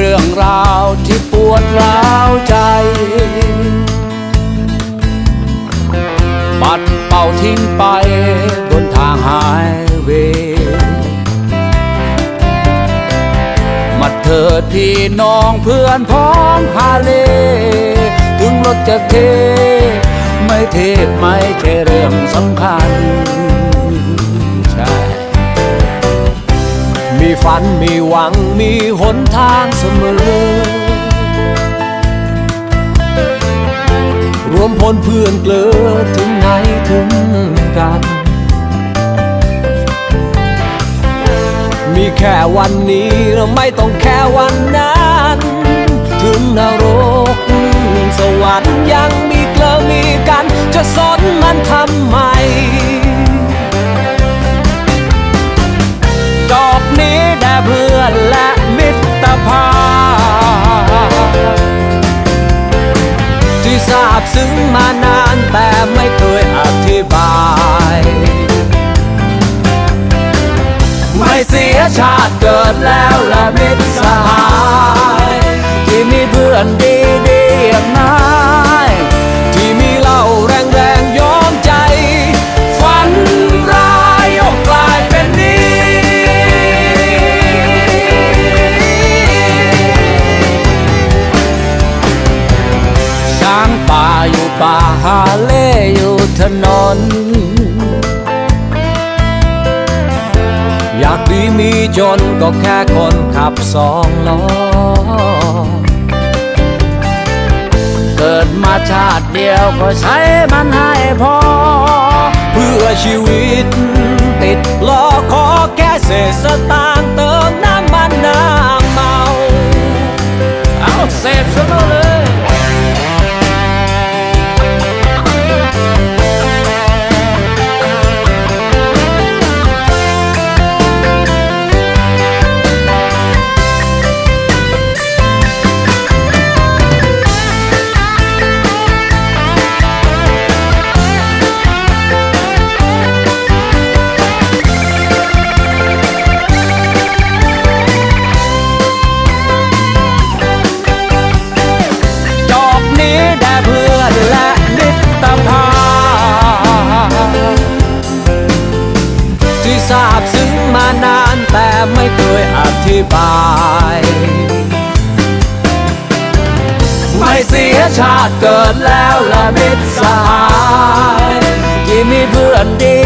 เรื่องราวที่ปวดร้าวใจ ปัดเป่าทิ้งไปบนทางหายเวย์มาเถิดพี่น้องเพื่อนพ้องฮาเล ถึงรถจะเท ไม่เทไม่ใช่เรื่องสำคัญ ฝันมีหวังมีหนทางเสมอ รวมพลเพื่อนเกลือถึงไหนถึงกัน มีแค่วันนี้เราไม่ต้องแค่วันนั้น ถึงนรกสวรรค์ยังมีเกลือมีกัน จะสนมันทำไมาบซึ้งมานานแต่ไม่เคยอธิบาย ไม่เสียชาติเกิดแล้วและมิตรสหาย ที่มีเพื่อนดี ป่าเล่อยู่ถนน อยากดีมีจนก็แค่คนขับสองล้อ เกิดมาชาติเดียวก็ใช้มันให้พอ เพื่อชีวิตติดล้อขอแค่เศษสตางค์เติมน้ ที่ทราบซึ้งมานานแต่ไม่เคยอธิบาย ไม่เสียชาติเกิดแล้วและมิตรสหายที่มีเพื่อนดี